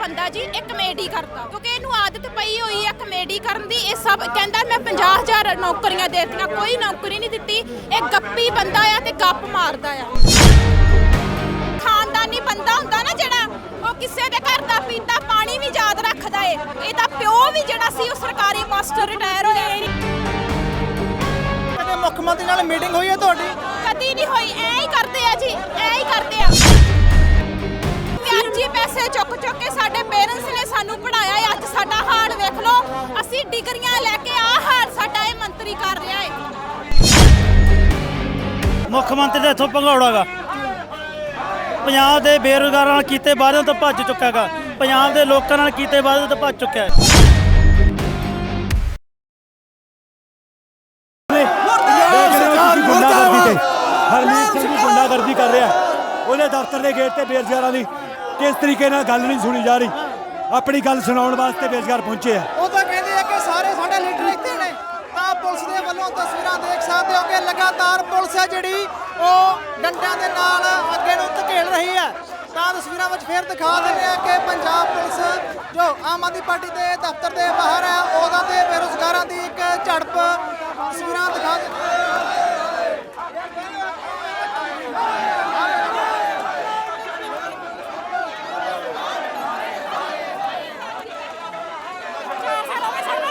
ਬੰਦਾ ਜੀ ਇਹ ਕਮੇਡੀ ਕਰਦਾ ਕਿਉਂਕਿ ਇਹਨੂੰ ਆਦਤ ਪਈ ਹੋਈ ਹੈ ਕਮੇਡੀ ਕਰਨ ਦੀ। ਇਹ ਸਭ ਕਹਿੰਦਾ ਮੈਂ 50000 ਨੌਕਰੀਆਂ ਦੇ ਦਿੱਤੀਆਂ ਕੋਈ ਨੌਕਰੀ ਨਹੀਂ ਦਿੱਤੀ। ਇਹ ਗੱਪੀ ਬੰਦਾ ਆ ਤੇ ਗੱਪ ਮਾਰਦਾ ਆ। ਖਾਨਦਾਨੀ ਬੰਦਾ ਹੁੰਦਾ ਨਾ ਜਿਹੜਾ ਉਹ ਕਿਸੇ ਦੇ ਘਰ ਦਾ ਪੀਤਾ ਪਾਣੀ ਵੀ ਯਾਦ ਰੱਖਦਾ ਏ। ਇਹਦਾ ਪਿਓ ਵੀ ਜਿਹੜਾ ਸੀ ਉਹ ਸਰਕਾਰੀ ਮਾਸਟਰ ਰਿਟਾਇਰ ਹੋਇਆ ਏ। ਕਦੇ ਮੁੱਖ ਮੰਤਰੀ ਨਾਲ ਮੀਟਿੰਗ ਹੋਈ ਹੈ ਤੁਹਾਡੀ? ਕਦੀ ਨਹੀਂ ਹੋਈ ਐ ਹੀ ਕਰਦੇ ਆ ਜੀ ਐ ਹੀ ਕਰਦੇ ਆ। ਪੈਸੇ ਚੁੱਕ ਚੁੱਕ ਕੇ ਸਾਡੇ ਪੇਰੈਂਟਸ ਨੇ ਸਾਨੂੰ ਪੜਾਇਆ ਹੈ। ਅੱਜ ਸਾਡਾ ਹਾਲ ਵੇਖ ਲਓ। ਅਸੀਂ ਡਿਗਰੀਆਂ ਲੈ ਕੇ ਆ ਹਾਲ ਸਾਡਾ ਇਹ ਮੰਤਰੀ ਕਰ ਰਿਹਾ ਹੈ। ਮੁੱਖ ਮੰਤਰੀ ਦਾ ਇੱਥੋਂ ਭੰਗੌੜਾਗਾ। ਪੰਜਾਬ ਦੇ ਬੇਰੁਜ਼ਗਾਰਾਂ ਨਾਲ ਕੀਤੇ ਵਾਅਦਿਆਂ ਤੋਂ ਭੱਜ ਚੁੱਕਾਗਾ ਪੰਜਾਬ ਦੇ ਲੋਕਾਂ ਨਾਲ ਕੀਤੇ ਵਾਅਦਿਆਂ ਤੋਂ ਭੱਜ ਚੁੱਕਿਆ ਹੈ। ਹਰਮੀਤ ਸਿੰਘ ਗੁੰਡਾਗਰਦੀ ਕਰ ਰਿਹਾ ਉਹਨੇ ਦਫ਼ਤਰ ਦੇ ਗੇਟ ਤੇ ਬੇਰੁਜ਼ਗਾਰਾਂ ਦੀ ਕਿਸ ਤਰੀਕੇ ਨਾਲ ਗੱਲ ਨਹੀਂ ਸੁਣੀ ਜਾ ਰਹੀ? ਆਪਣੀ ਗੱਲ ਸੁਣਾਉਣ ਵਾਸਤੇ ਬੇਰੁਜ਼ਗਾਰ ਪਹੁੰਚੇ ਆ। ਉਹ ਤਾਂ ਕਹਿੰਦੇ ਆ ਕਿ ਸਾਰੇ ਸਾਡੇ ਲੀਡਰ ਇੱਥੇ ਨੇ। ਤਾਂ ਪੁਲਿਸ ਦੇ ਵੱਲੋਂ ਤਸਵੀਰਾਂ ਦੇਖ ਸਕਦੇ ਹੋ ਕਿ ਲਗਾਤਾਰ ਪੁਲਿਸ ਹੈ ਜਿਹੜੀ, ਉਹ ਡੰਡਿਆਂ ਦੇ ਨਾਲ ਅੱਗੇ ਨੂੰ ਧਕੇਲ ਰਹੀ ਹੈ। ਤਾਂ ਤਸਵੀਰਾਂ ਵਿੱਚ ਫੇਰ ਦਿਖਾ ਦਿੰਦੇ ਆ ਕਿ ਪੰਜਾਬ ਪੁਲਿਸ ਜੋ ਆਮ ਆਦਮੀ ਪਾਰਟੀ ਦੇ ਦਫ਼ਤਰ ਦੇ ਬਾਹਰ ਹੈ ਉਹਨਾਂ ਦੇ ਬੇਰੁਜ਼ਗਾਰਾਂ ਦੀ ਇੱਕ ਝੜਪ। ਤਸਵੀਰਾਂ ਦਿਖਾ ਦਿੰਦੇ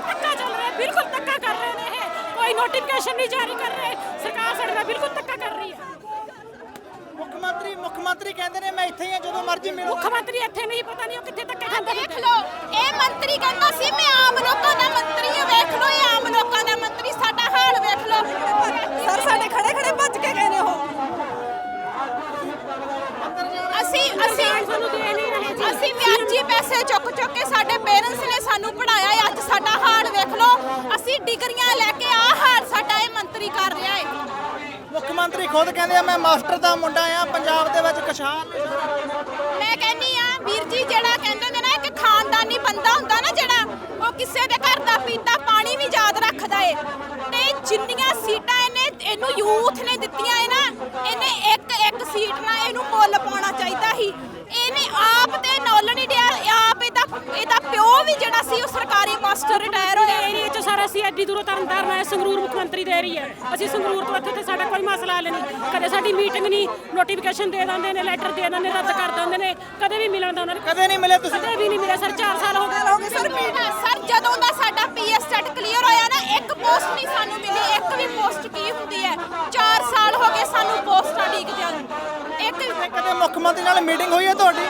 ਧੱਕਾ ਚੱਲ ਰਿਹਾ ਬਿਲਕੁਲ ਧੱਕਾ ਕਰ ਰਹੇ ਨੇ ਇਹ ਕੋਈ ਨੋਟੀਫਿਕੇਸ਼ਨ ਨਹੀਂ ਜਾਰੀ ਕਰ ਰਹੇ। ਸਰਕਾਰ ਸਾਡੇ ਨਾਲ ਬਿਲਕੁਲ ਧੱਕਾ ਕਰ ਰਹੀ ਹੈ। ਮੁੱਖ ਮੰਤਰੀ ਮੁੱਖ ਮੰਤਰੀ ਕਹਿੰਦੇ ਨੇ ਮੈਂ ਇੱਥੇ ਹੀ ਹਾਂ ਜਦੋਂ ਮਰਜ਼ੀ ਮਿਲੋ ਮੁੱਖ ਮੰਤਰੀ ਇੱਥੇ ਨਹੀਂ ਪਤਾ ਨਹੀਂ ਉਹ ਕਿੱਥੇ ਧੱਕਾ ਖਾਂਦਾ ਦੇਖ ਲਓ ਇਹ ਮੰਤਰੀ ਕਹਿੰਦਾ ਸੀ ਮੈਂ ਆਮ ਲੋਕਾਂ ਦਾ ਮੰਤਰੀ ਹਾਂ ਵੇਖ ਲਓ ਇਹ ਆਮ ਲੋਕਾਂ ਦਾ ਮੰਤਰੀ ਸਾਡਾ ਹਾਲ ਵੇਖ ਲਓ। ਸਰ ਸਾਡੇ ਖੜੇ ਖੜੇ ਭੱਜ ਕੇ ਗਏ ਨੇ ਉਹ। ਅਸੀਂ ਅਸੀਂ ਸਾਨੂੰ ਦੇ ਨਹੀਂ ਰਹੇ ਜੀ। ਅਸੀਂ ਵਿਆਜੀ ਪੈਸੇ ਚੁੱਕ ਚੁੱਕ ਕੇ ਸਾਡੇ ਪੇਰੈਂਟਸ ਨੇ ਸਾਨੂੰ ਪੜਾਇਆ ਹੈ ਅੱਜ ਸਾਡਾ ਹਾਲ ਵੇਖ ਲਓ ਅਸੀਂ ਡਿਗਰੀਆਂ ਲੈ ਕੇ ਆ ਹਾਲ ਸਾਡਾ ਇਹ ਮੰਤਰੀ ਕਰ ਰਿਹਾ ਹੈ ਮੁੱਖ ਮੰਤਰੀ ਖੁਦ ਕਹਿੰਦੇ ਆ, ਮੈਂ ਮਾਸਟਰ ਦਾ ਮੁੰਡਾ ਆ, ਪੰਜਾਬ ਦੇ ਵਿੱਚ ਕਸ਼ਾਲ ਮੈਂ ਕਹਿੰਨੀ ਆ, ਵੀਰ ਜੀ, ਜਿਹੜਾ ਕਹਿੰਦੇ ਨੇ ਨਾ, ਇੱਕ ਖਾਨਦਾਨੀ ਬੰਦਾ ਹੁੰਦਾ ਨਾ ਜਿਹੜਾ, ਉਹ ਕਿਸੇ ਦੇ ਘਰ ਦਾ ਪੀਤਾ ਪਾਣੀ ਵੀ ਯਾਦ ਰੱਖਦਾ ਏ। ਤੇ ਜਿੰਨੀਆਂ ਸੀਟਾਂ ਇਹਨੇ, ਇਹਨੂੰ ਯੂਥ ਨੇ ਦਿੱਤੀਆਂ ਏ ਨਾ, ਇਹਨੇ ਇੱਕ ਇੱਕ ਸੀਟ ਨਾਲ ਇਹਨੂੰ ਮੁੱਲ ਪਾਉਣਾ ਚਾਹੀਦਾ ਸੀ। ਇਹਨੇ ਆਪ ਤੇ ਨੌਲਣ ਨਹੀਂ ਡਿਆ, ਆਪ ਇਹਦਾ ਵੀ ਜਿਹੜਾ ਸੀ ਉਹ ਸਰਕਾਰੀ ਮਾਸਟਰ ਰਿਟਾਇਰ ਹੋਇਆ ਏ। ਏਰੀਏ ਚ ਸਾਰਾ ਅਸੀਂ ਐਡੀ ਦੂਰੋਂ ਤਰਨਤਾਰਨ ਆਏ ਸੰਗਰੂਰ ਮੁੱਖ ਮੰਤਰੀ ਦੇ ਰਹੀ ਹੈ। ਅਸੀਂ ਸੰਗਰੂਰ ਤੋਂ ਇੱਥੇ ਤੇ ਸਾਡਾ ਕੋਈ ਮਸਲਾ ਹੱਲ ਨਹੀਂ। ਕਦੇ ਸਾਡੀ ਮੀਟਿੰਗ ਨਹੀਂ ਨੋਟੀਫਿਕੇਸ਼ਨ ਦੇ ਦਿੰਦੇ ਨੇ ਲੈਟਰ ਦੇ ਦਿੰਦੇ ਨੇ ਰੱਦ ਕਰ ਦਿੰਦੇ ਨੇ। ਕਦੇ ਵੀ ਮਿਲਣ ਦਾ ਉਹਨਾਂ ਨੇ ਕਦੇ ਨਹੀਂ ਮਿਲੇ ਤੁਸੀਂ? ਕਦੇ ਵੀ ਨਹੀਂ ਮਿਲਿਆ ਸਰ 4 ਸਾਲ ਹੋ ਗਏ। ਹੋ ਗਏ ਸਰ ਸਰ ਜਦੋਂ ਦਾ ਸਾਡਾ ਪੀਐਸ ਸੈਟ ਕਲੀਅਰ ਹੋਇਆ ਨਾ ਇੱਕ ਪੋਸਟ ਨਹੀਂ ਸਾਨੂੰ ਮਿਲੀ। ਇੱਕ ਵੀ ਪੋਸਟ ਕੀ ਹੁੰਦੀ ਹੈ? 4 ਸਾਲ ਹੋ ਗਏ ਸਾਨੂੰ ਪੋਸਟਾਂ ਡੀਕਦਿਆਂ ਨੂੰ ਇੱਕ ਕਦੇ ਮੁੱਖ ਮੰਤਰੀ ਨਾਲ ਮੀਟਿੰਗ ਹੋਈ ਹੈ ਤੁਹਾਡੀ।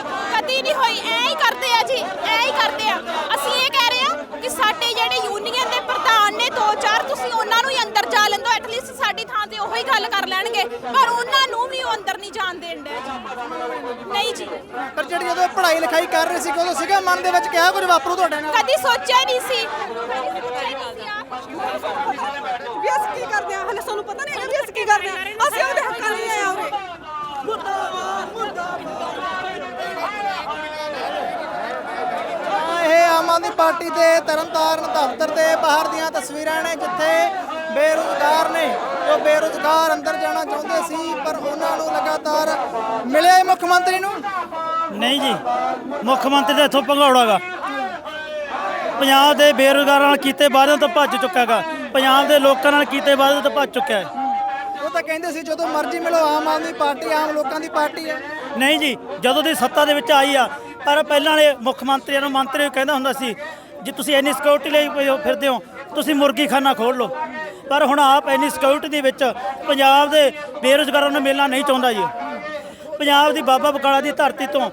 ਕਦੀ ਨਹੀਂ ਹੋਈ ਐ ਹੀ ਕਰਦੇ ਆ ਜੀ ਐ ਹੀ ਕਰਦੇ ਆ। ਅਸੀਂ ਇਹ ਕਹਿ ਰਹੇ ਆ ਕਿ ਸਾਡੇ ਜਿਹੜੇ ਯੂਨੀਅਨ ਦੇ ਪ੍ਰਧਾਨ ਨੇ ਦੋ ਚਾਰ ਤੁਸੀਂ ਉਹਨਾਂ ਨੂੰ ਹੀ ਅੰਦਰ ਜਾ ਲੈਂਦੋ ਐਟਲੀਸਟ ਸਾਡੀ ਥਾਂ ਤੇ ਉਹੀ ਗੱਲ ਕਰ ਲੈਣਗੇ। ਪਰ ਉਹਨਾਂ ਨੂੰ ਵੀ ਉਹ ਅੰਦਰ ਨਹੀਂ ਜਾਣ ਦੇਣ ਜੀ। ਨਹੀਂ ਜੀ। ਪਰ ਜਿਹੜੀ ਜਦੋਂ ਪੜ੍ਹਾਈ ਲਿਖਾਈ ਕਰ ਰਹੇ ਸੀ ਉਦੋਂ ਸੀਗਾ ਮਨ ਦੇ ਵਿੱਚ ਕਿਹਾ ਕੁਝ ਵਾਪਰੂ ਤੁਹਾਡੇ ਨਾਲ? ਕਦੀ ਸੋਚਿਆ ਨਹੀਂ ਸੀ। ਕਦੀ ਸੋਚਿਆ ਨਹੀਂ ਸੀ। ਵੀ ਅਸੀਂ ਕੀ ਕਰਦੇ ਆ? ਹਲੇ ਸਾਨੂੰ ਪਤਾ ਨਹੀਂ ਹੈਗਾ ਵੀ ਅਸੀਂ ਕੀ ਕਰਦੇ ਆ। ਅਸੀਂ ਉਹਦੇ ਹੱਕਾਂ ਲਈ ਆਏ ਆ ਉਰੇ ਤਾਂ ਇਹ ਆਮ ਆਦਮੀ ਪਾਰਟੀ ਦੇ ਤਰਨਤਾਰਨ ਦਫ਼ਤਰ ਦੇ ਬਾਹਰ ਦੀਆਂ ਤਸਵੀਰਾਂ ਨੇ ਜਿੱਥੇ ਬੇਰੁਜ਼ਗਾਰ ਨੇ ਜੋ ਬੇਰੁਜ਼ਗਾਰ ਅੰਦਰ ਜਾਣਾ ਚਾਹੁੰਦੇ ਸੀ ਪਰ ਉਹਨਾਂ ਨੂੰ ਲਗਾਤਾਰ ਮਿਲਿਆ ਹੀ ਮੁੱਖ ਮੰਤਰੀ ਨੂੰ? ਨਹੀਂ ਜੀ ਮੁੱਖ ਮੰਤਰੀ ਦਾ ਇੱਥੋਂ ਭੰਗੌੜਾਗਾ। ਪੰਜਾਬ ਦੇ ਬੇਰੁਜ਼ਗਾਰਾਂ ਨਾਲ ਕੀਤੇ ਵਾਅਦਿਆਂ ਤੋਂ ਭੱਜ ਚੁੱਕਾਗਾ ਪੰਜਾਬ ਦੇ ਲੋਕਾਂ ਨਾਲ ਕੀਤੇ ਵਾਅਦਿਆਂ ਤੋਂ ਭੱਜ ਚੁੱਕਿਆ ਹੈ। ਉਹ ਤਾਂ ਕਹਿੰਦੇ ਸੀ ਜਦੋਂ ਮਰਜ਼ੀ ਮਿਲੋ ਆਮ ਆਦਮੀ ਪਾਰਟੀ ਆਮ ਲੋਕਾਂ ਦੀ ਪਾਰਟੀ ਹੈ। ਨਹੀਂ ਜੀ ਜਦੋਂ ਦੀ ਸੱਤਾ ਦੇ ਵਿੱਚ ਆਈ ਆ ਪਰ ਪਹਿਲਾਂ ਵਾਲੇ ਮੁੱਖ ਮੰਤਰੀਆਂ ਨੂੰ ਮੰਤਰੀ ਕਹਿੰਦਾ ਹੁੰਦਾ ਸੀ, ਜੇ ਤੁਸੀਂ ਇੰਨੀ ਸਿਕਿਉਰਿਟੀ ਲਈ ਪਏ ਫਿਰਦੇ ਹੋ, ਤੁਸੀਂ ਮੁਰਗੀ ਖਾਨਾ ਖੋਲ ਲਓ। ਪਰ ਹੁਣ ਆਪ ਇੰਨੀ ਸਿਕਿਉਰਿਟੀ ਦੇ ਵਿੱਚ ਪੰਜਾਬ ਦੇ ਬੇਰੁਜ਼ਗਾਰਾਂ ਨੂੰ ਮਿਲਣਾ ਨਹੀਂ ਚਾਹੁੰਦਾ ਜੀ। ਪੰਜਾਬ ਦੀ ਬਾਬਾ ਬਕਾਲਾ ਦੀ ਧਰਤੀ ਤੋਂ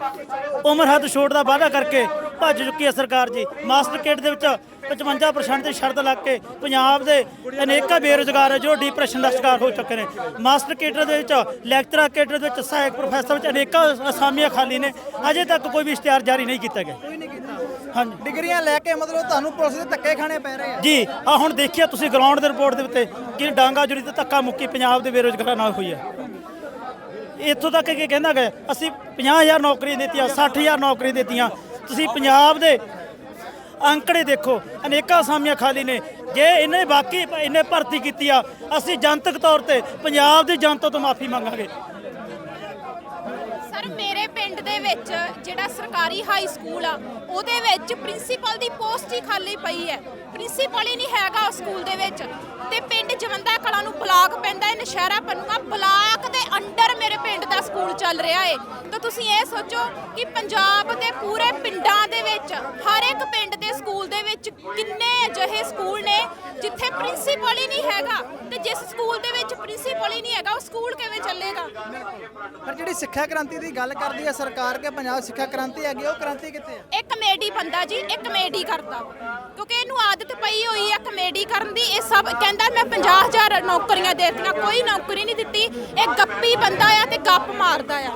ਉਮਰ ਹੱਦ ਛੋਟ ਦਾ ਵਾਅਦਾ ਕਰਕੇ ਭੱਜ ਚੁੱਕੀ ਹੈ ਸਰਕਾਰ ਜੀ। ਮਾਸਟਰ ਕੇਡ ਦੇ ਵਿੱਚ 55% ਦੀ ਸ਼ਰਤ ਲੱਗ ਕੇ ਪੰਜਾਬ ਦੇ ਅਨੇਕਾਂ ਬੇਰੁਜ਼ਗਾਰ ਹੈ ਜੋ ਡਿਪਰੈਸ਼ਨ ਦਾ ਸ਼ਿਕਾਰ ਹੋ ਚੁੱਕੇ ਨੇ। ਮਾਸਟਰ ਕੇਡਰ ਦੇ ਵਿੱਚ ਲੈਕਚਰਰ ਕੇਡਰ ਦੇ ਵਿੱਚ ਸਹਾਇਕ ਪ੍ਰੋਫੈਸਰ ਵਿੱਚ ਅਨੇਕਾਂ ਅਸਾਮੀਆਂ ਖਾਲੀ ਨੇ। ਅਜੇ ਤੱਕ ਕੋਈ ਵੀ ਇਸ਼ਤਿਹਾਰ ਜਾਰੀ ਨਹੀਂ ਕੀਤਾ ਗਿਆ। ਹਾਂਜੀ। ਡਿਗਰੀਆਂ ਲੈ ਕੇ ਮਤਲਬ ਤੁਹਾਨੂੰ ਪੁਲਿਸ ਦੇ ਧੱਕੇ ਖਾਣੇ ਪੈ ਰਹੇ ਆ। ਜੀ ਆ ਹੁਣ ਦੇਖਿਆ ਤੁਸੀਂ ਗਰਾਊਂਡ ਦੇ ਰਿਪੋਰਟ ਦੇ ਉੱਤੇ ਕਿ ਡਾਂਗਾ ਜੁੜੀ ਤੇ ਧੱਕਾ ਮੁੱਕੀ ਪੰਜਾਬ ਦੇ ਬੇਰੁਜ਼ਗਾਰਾਂ ਨਾਲ ਹੋਈ ਹੈ। ਇੱਥੋਂ ਤੱਕ ਕਿ ਕਹਿੰਦਾ ਗਿਆ ਅਸੀਂ 50000 ਨੌਕਰੀਆਂ ਦਿੱਤੀਆਂ 60000 ਨੌਕਰੀਆਂ ਦਿੱਤੀਆਂ ਤੁਸੀਂ ਪੰਜਾਬ ਦੇ ਅੰਕੜੇ ਦੇਖੋ, ਅਨੇਕਾਂ ਅਸਾਮੀਆਂ ਖਾਲੀ ਨੇ। ਜੇ ਇਹਨੇ ਬਾਕੀ ਇਹਨੇ ਭਰਤੀ ਕੀਤੀ ਆ, ਅਸੀਂ ਜਨਤਕ ਤੌਰ ਤੇ ਪੰਜਾਬ ਦੀ ਜਨਤਾ ਤੋਂ ਮਾਫੀ ਮੰਗਾਂਗੇ। ਸਰ, ਮੇਰੇ ਪਿੰਡ ਦੇ ਵਿੱਚ ਜਿਹੜਾ ਸਰਕਾਰੀ ਹਾਈ ਸਕੂਲ ਆ, ਉਹਦੇ ਵਿੱਚ ਪ੍ਰਿੰਸੀਪਲ ਦੀ ਪੋਸਟ ਹੀ ਖਾਲੀ ਪਈ ਹੈ। ਪ੍ਰਿੰਸੀਪਲ ਹੀ ਨਹੀਂ ਹੈਗਾ ਉਸ ਸਕੂਲ ਦੇ ਵਿੱਚ। ਤੇ ਪਿੰਡ ਜਵੰਦਾ ਕਲਾ ਨੂੰ ਬਲਾਕ ਪੈਂਦਾ ਹੈ ਨਸ਼ਹਿਰਾ ਪੰਨੂਆ ਬਲਾਕ ਦੇ ਸਕੂਲ ਚੱਲ ਰਿਹਾ ਏ। ਤਾਂ ਤੁਸੀਂ ਇਹ ਸੋਚੋ ਕਿ ਪੰਜਾਬ ਦੇ ਪੂਰੇ ਪਿੰਡਾਂ ਦੇ ਵਿੱਚ ਹਰ ਇੱਕ ਪਿੰਡ ਦੇ ਸਕੂਲ ਦੇ ਵਿੱਚ ਕਿੰਨੇ ਅਜਿਹੇ ਸਕੂਲ ਨੇ ਜਿੱਥੇ ਪ੍ਰਿੰਸੀਪਲ ਹੀ ਨਹੀਂ ਹੈਗਾ। ਤੇ ਜਿਸ ਸਕੂਲ ਦੇ ਵਿੱਚ ਪ੍ਰਿੰਸੀਪਲ ਹੀ ਨਹੀਂ ਹੈਗਾ ਉਹ ਸਕੂਲ ਕਿਵੇਂ ਚੱਲੇਗਾ? ਪਰ ਜਿਹੜੀ ਸਿੱਖਿਆ ਕ੍ਰਾਂਤੀ ਦੀ ਗੱਲ ਕਰਦੀ ਹੈ ਸਰਕਾਰ ਕਿ ਪੰਜਾਬ ਸਿੱਖਿਆ ਕ੍ਰਾਂਤੀ ਹੈਗੀ ਉਹ ਕ੍ਰਾਂਤੀ ਕਿੱਥੇ ਹੈ? ਇਹ ਕਮੇਡੀ ਬੰਦਾ ਜੀ ਇਹ ਕਮੇਡੀ ਕਰਦਾ। ਕਿਉਂਕਿ ਇਹਨੂੰ ਆਦਤ ਪਈ ਹੋਈ ਹੈ ਕਮੇਡੀ ਕਰਨ ਦੀ, ਇਹ ਸਭ ਕਹਿੰਦਾ ਮੈਂ 50000 ਨੌਕਰੀਆਂ ਦੇ ਦਿੱਤੀਆਂ, ਕੋਈ ਨੌਕਰੀ ਨਹੀਂ ਦਿੱਤੀ। ਇਹ ਗੱਪੀ ਬੰਦਾ ਆ ਤੇ ਗੱਪ ਮਾਰਦਾ ਆ।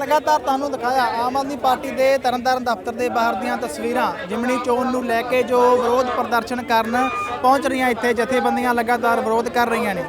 ਲਗਾਤਾਰ ਤੁਹਾਨੂੰ ਦਿਖਾਇਆ, ਆਮ ਆਦਮੀ ਪਾਰਟੀ ਦੇ ਤਰਨਤਾਰਨ ਦਫ਼ਤਰ ਦੇ ਬਾਹਰ ਦੀਆਂ ਤਸਵੀਰਾਂ, ਜਿਮਣੀ ਚੋਣ ਨੂੰ ਲੈ ਕੇ ਜੋ ਵਿਰੋਧ ਪ੍ਰਦਰਸ਼ਨ ਕਰਨ ਪਹੁੰਚ ਰਹੀਆਂ ਇੱਥੇ ਜਥੇਬੰਦੀਆਂ ਲਗਾਤਾਰ ਵਿਰੋਧ ਕਰ ਰਹੀਆਂ ਨੇ।